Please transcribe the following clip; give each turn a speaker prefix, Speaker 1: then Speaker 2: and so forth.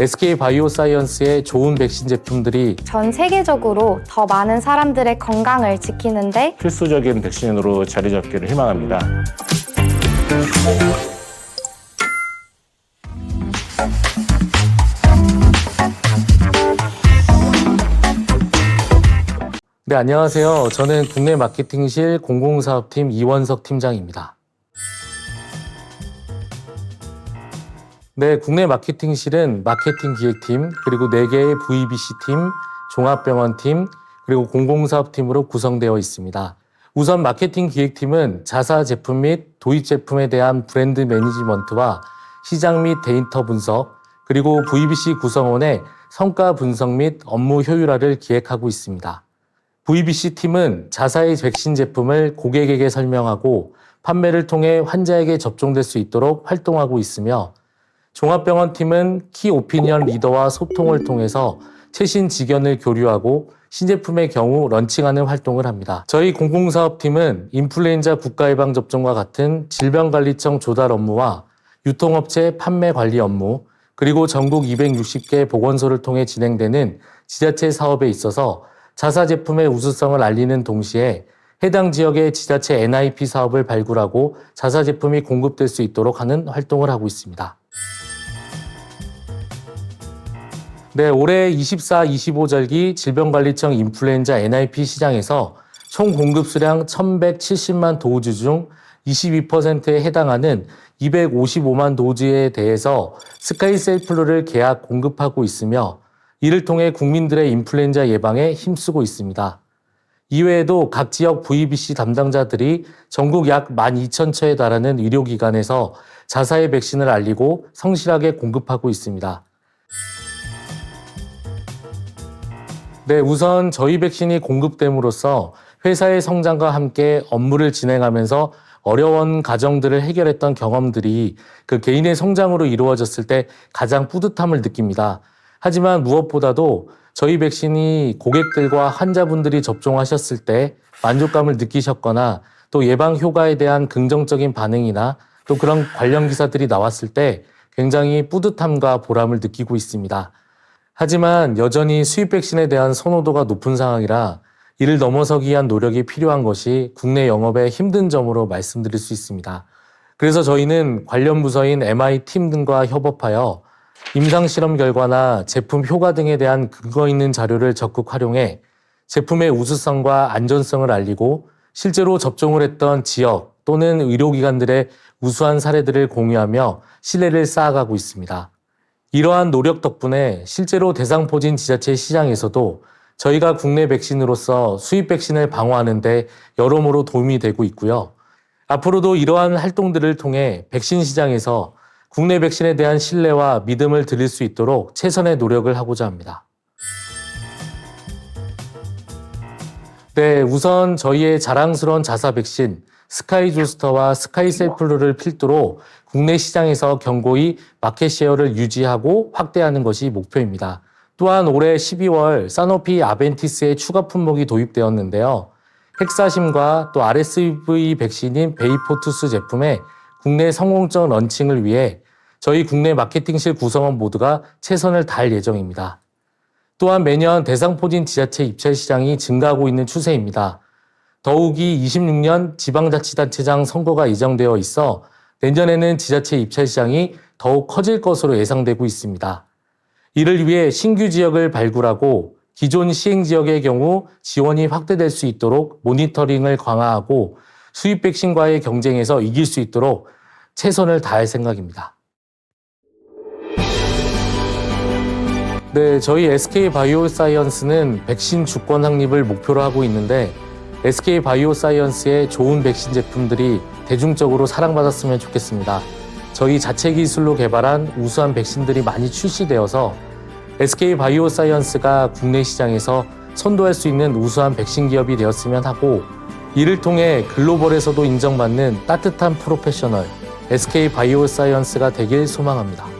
Speaker 1: SK 바이오사이언스의 좋은 백신 제품들이
Speaker 2: 전 세계적으로 더 많은 사람들의 건강을 지키는데
Speaker 3: 필수적인 백신으로 자리 잡기를 희망합니다.
Speaker 1: 네, 안녕하세요. 저는 국내 마케팅실 공공사업팀 이원석 팀장입니다. 네, 국내 마케팅실은 마케팅 기획팀, 그리고 4개의 VBC팀, 종합병원팀, 그리고 공공사업팀으로 구성되어 있습니다. 우선 마케팅 기획팀은 자사 제품 및 도입 제품에 대한 브랜드 매니지먼트와 시장 및 데이터 분석, 그리고 VBC 구성원의 성과 분석 및 업무 효율화를 기획하고 있습니다. VBC 팀은 자사의 백신 제품을 고객에게 설명하고 판매를 통해 환자에게 접종될 수 있도록 활동하고 있으며 종합병원 팀은 키 오피니언 리더와 소통을 통해서 최신 지견을 교류하고 신제품의 경우 런칭하는 활동을 합니다. 저희 공공사업팀은 인플루엔자 국가예방 접종과 같은 질병관리청 조달 업무와 유통업체 판매 관리 업무, 그리고 전국 260개 보건소를 통해 진행되는 지자체 사업에 있어서 자사 제품의 우수성을 알리는 동시에 해당 지역의 지자체 NIP 사업을 발굴하고 자사 제품이 공급될 수 있도록 하는 활동을 하고 있습니다. 네, 올해 24, 25절기 질병관리청 인플루엔자 NIP 시장에서 총 공급 수량 1170만 도즈 중 22%에 해당하는 255만 도즈에 대해서 스카이셀플루를 계약 공급하고 있으며 이를 통해 국민들의 인플루엔자 예방에 힘쓰고 있습니다. 이외에도 각 지역 VBC 담당자들이 전국 약 12,000처에 달하는 의료기관에서 자사의 백신을 알리고 성실하게 공급하고 있습니다. 네, 우선 저희 백신이 공급됨으로써 회사의 성장과 함께 업무를 진행하면서 어려운 과정들을 해결했던 경험들이 그 개인의 성장으로 이루어졌을 때 가장 뿌듯함을 느낍니다. 하지만 무엇보다도 저희 백신이 고객들과 환자분들이 접종하셨을 때 만족감을 느끼셨거나 또 예방 효과에 대한 긍정적인 반응이나 또 그런 관련 기사들이 나왔을 때 굉장히 뿌듯함과 보람을 느끼고 있습니다. 하지만 여전히 수입 백신에 대한 선호도가 높은 상황이라 이를 넘어서기 위한 노력이 필요한 것이 국내 영업의 힘든 점으로 말씀드릴 수 있습니다. 그래서 저희는 관련 부서인 MI 팀 등과 협업하여 임상 실험 결과나 제품 효과 등에 대한 근거 있는 자료를 적극 활용해 제품의 우수성과 안전성을 알리고 실제로 접종을 했던 지역 또는 의료기관들의 우수한 사례들을 공유하며 신뢰를 쌓아가고 있습니다. 이러한 노력 덕분에 실제로 대상포진 지자체 시장에서도 저희가 국내 백신으로서 수입 백신을 방어하는데 여러모로 도움이 되고 있고요. 앞으로도 이러한 활동들을 통해 백신 시장에서 국내 백신에 대한 신뢰와 믿음을 드릴 수 있도록 최선의 노력을 하고자 합니다. 네, 우선 저희의 자랑스러운 자사 백신 스카이 조스터와 스카이 셀플루를 필두로 국내 시장에서 견고히 마켓쉐어를 유지하고 확대하는 것이 목표입니다. 또한 올해 12월 사노피 아벤티스의 추가 품목이 도입되었는데요. 헥사심과 또 RSV 백신인 베이포투스 제품의 국내 성공적 런칭을 위해 저희 국내 마케팅실 구성원 모두가 최선을 다할 예정입니다. 또한 매년 대상포진 지자체 입찰 시장이 증가하고 있는 추세입니다. 더욱이 26년 지방자치단체장 선거가 예정되어 있어 내년에는 지자체 입찰 시장이 더욱 커질 것으로 예상되고 있습니다. 이를 위해 신규 지역을 발굴하고 기존 시행 지역의 경우 지원이 확대될 수 있도록 모니터링을 강화하고 수입 백신과의 경쟁에서 이길 수 있도록 최선을 다할 생각입니다. 네, 저희 SK 바이오사이언스는 백신 주권 확립을 목표로 하고 있는데 SK 바이오사이언스의 좋은 백신 제품들이 대중적으로 사랑받았으면 좋겠습니다. 저희 자체 기술로 개발한 우수한 백신들이 많이 출시되어서 SK 바이오사이언스가 국내 시장에서 선도할 수 있는 우수한 백신 기업이 되었으면 하고 이를 통해 글로벌에서도 인정받는 따뜻한 프로페셔널 SK 바이오사이언스가 되길 소망합니다.